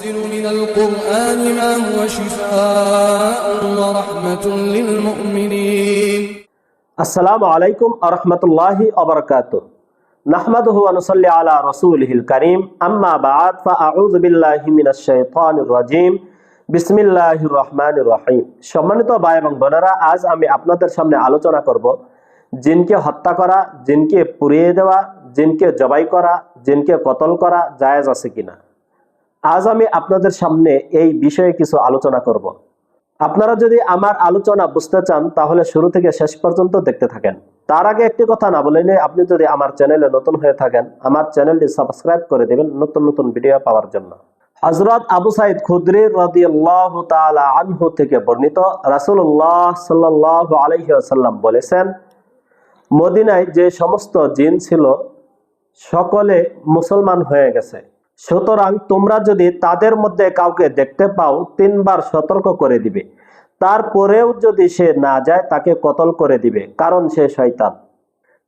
وننزل من القرآن ما هو شفاء ورحمة للمؤمنين আসসালামু আলাইকুম আরহামতুল্লাহি অবরকাত নাহমাদুহু ওয়া নুসাল্লি আলা রাসূলিহিল কারীম আম্মা বা'দ ফাআউযু বিল্লাহি মিনাশ শাইতানির রাজীম বিসমিল্লাহির রহমানির রহিম সম্মানিত ভাই এবং বোনেরা আজ আমি আপনাদের সামনে আলোচনা করব জিনকে হত্যা করা জিনকে পুড়িয়ে দেওয়া জিনকে জবাই করা জিনকে কতল করা জায়েজ আছে কিনা আজ আমি আপনাদের সামনে এই বিষয়ে কিছু আলোচনা করব। আপনারা যদি আমার আলোচনা বুঝতে চান, তাহলে শুরু থেকে শেষ পর্যন্ত দেখতে থাকেন। তার আগে একটি কথা না বলে আপনি যদি আমার চ্যানেলে নতুন হয়ে থাকেন, আমার চ্যানেলটি সাবস্ক্রাইব করে দেবেন নতুন নতুন ভিডিও পাওয়ার জন্য। হজরত আবু সাইদ খুদ্রি রাদিয়াল্লাহু আনহু থেকে বর্ণিত রাসূলুল্লাহ সাল্লাল্লাহু আলাইহি ওয়াসাল্লাম বলেছেন, মদিনায় যে সমস্ত জিন ছিল, সকলে মুসলমান হয়ে গেছে। সুতরাং তোমরা যদি তাদের মধ্যে কাউকে দেখতে পাও, তিনবার সতর্ক করে দিবে। তারপরেও যদি সে না যায়, তাকে কতল করে দিবে, কারণ সে শয়তান।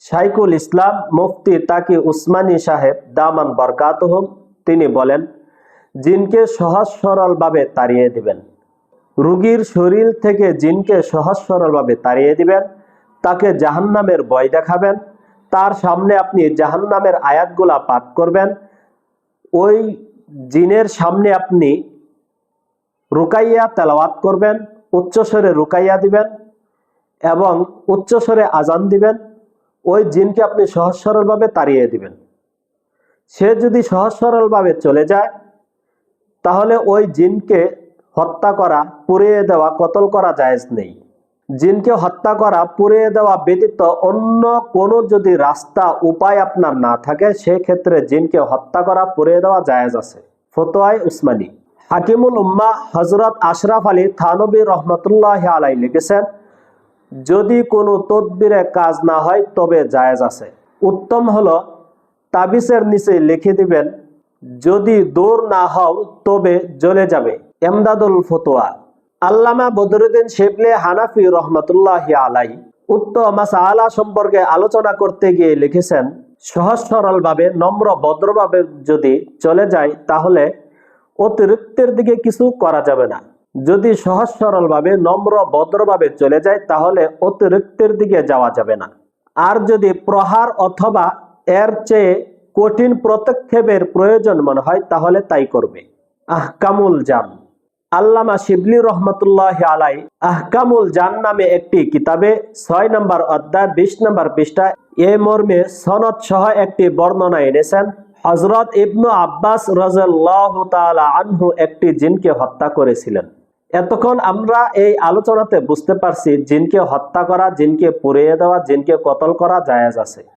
শাইকুল ইসলাম মুফতি তাকি উসমানী সাহেব দামান বরকাতহম তিনি বলেন, জিনকে সহজ সরলভাবে তাড়িয়ে দিবেন। রুগীর শরীর থেকে জিনকে সহজ সরলভাবে তাড়িয়ে দিবেন, তাকে জাহান্নামের ভয় দেখাবেন, তার সামনে আপনি জাহান্নামের আয়াতগুলা পাঠ করবেন ওই জিনের সামনে আপনি রুকাইয়া তেলাওয়াত করবেন উচ্চস্বরে রুকাইয়া দিবেন এবং উচ্চস্বরে আজান দিবেন, ওই জিনকে আপনি সহজ সরলভাবে তাড়িয়ে দিবেন। সে যদি সহজ সরলভাবে চলে যায়, তাহলে ওই জিনকে হত্যা করা, পুড়িয়ে দেওয়া, কতল করা জায়েজ নেই। জিনকে হত্যা করা, পুড়িয়ে দেওয়া ব্যতীত অন্য কোনো যদি রাস্তা, উপায় আপনার না থাকে, সেক্ষেত্রে জিনকে হত্যা করা, পুড়িয়ে দেওয়া জায়েজ আছে। ফতোয়ায় উসমানী। হাকিমুল উম্মা হজরত আশরাফ আলী থানবী রহমতুল্লাহ আলাই লিখেছেন, যদি কোনো তদবিরে কাজ না হয়, তবে জায়েজ আছে। উত্তম হলো তাবিসের নিচে লিখে দিবেন, যদি দূর না হও, তবে জ্বলে যাবে। এমদাদুল ফতোয়া। আল্লামা বদরুদ্দিন শেবলে হানাফি রহমতুল্লাহ আলাই উক্ত মাসালা সম্পর্কে আলোচনা করতে গিয়ে লিখেছেন, সহজ সরল ভাবে নম্র, ভদ্রভাবে যদি চলে যায়, তাহলে অতিরিক্তের দিকে কিছু করা যাবে না। যদি সহজ সরল ভাবে নম্র, ভদ্রভাবে চলে যায়, তাহলে অতিরিক্তের দিকে যাওয়া যাবে না। আর যদি প্রহার অথবা এর চেয়ে কঠিন প্রত্যক্ষেপের প্রয়োজন মনে হয়, তাহলে তাই করবে। আহকামুল জান আল্লামা শিবলি রহমতুল্লাহ আলাই আহকামুল জান নামে একটি কিতাবে ছয় নম্বর অধ্যায় বিশ নম্বর পৃষ্ঠা এ মর্মে সনদ সহ একটি বর্ণনা এনেছেন হজরত ইবনু আব্বাস রাজাল্লাহ আনহু একটি জিনকে হত্যা করেছিলেন। এতক্ষণ আমরা এই আলোচনাতে বুঝতে পারছি জিনকে হত্যা করা, জিনকে পুড়িয়ে দেওয়া, জিনকে কতল করা জায়েজ আছে।